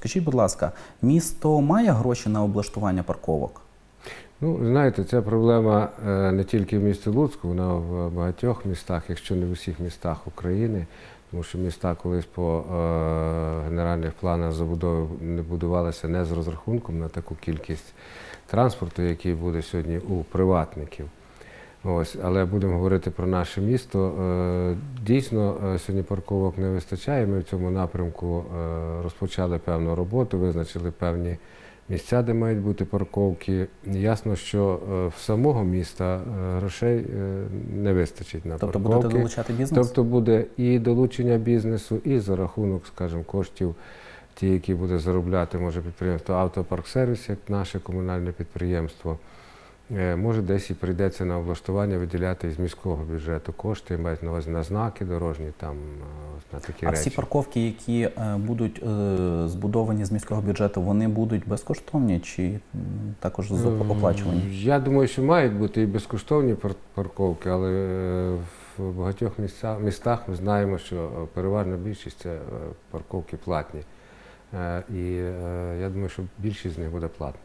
Скажіть, будь ласка, місто має гроші на облаштування парковок? Ну, знаєте, ця проблема е, не тільки в місті Луцьку, вона в багатьох містах, якщо не в усіх містах України, тому що міста колись по е, генеральних планах забудови не будувалися не з розрахунком на таку кількість транспорту, який буде сьогодні у приватників. Ось, але будемо говорити про наше місто. Е, Дійсно, е, сьогодні парковок не вистачає. Ми в цьому напрямку е, розпочали певну роботу, визначили певні місця, де мають бути парковки. Ясно, що в самого міста грошей не вистачить на Тобто парковки. будете долучати бізнес? Тобто буде і долучення бізнесу, і за рахунок, скажімо, коштів, ті, які буде заробляти, може підприємство Автопарк Сервіс, як наше комунальне підприємство. Е, Може, десь і прийдеться на облаштування виділяти із міського бюджету кошти, мають на увазі на знаки дорожні, там е, на такі А речі. всі парковки, які е, будуть е, збудовані з міського бюджету, вони будуть безкоштовні чи також з оп- оплачувані? Я думаю, що мають бути і безкоштовні пар- парковки, але в багатьох місцях, містах ми знаємо, що переважна більшість це парковки платні. І я думаю, що більшість з них буде платна.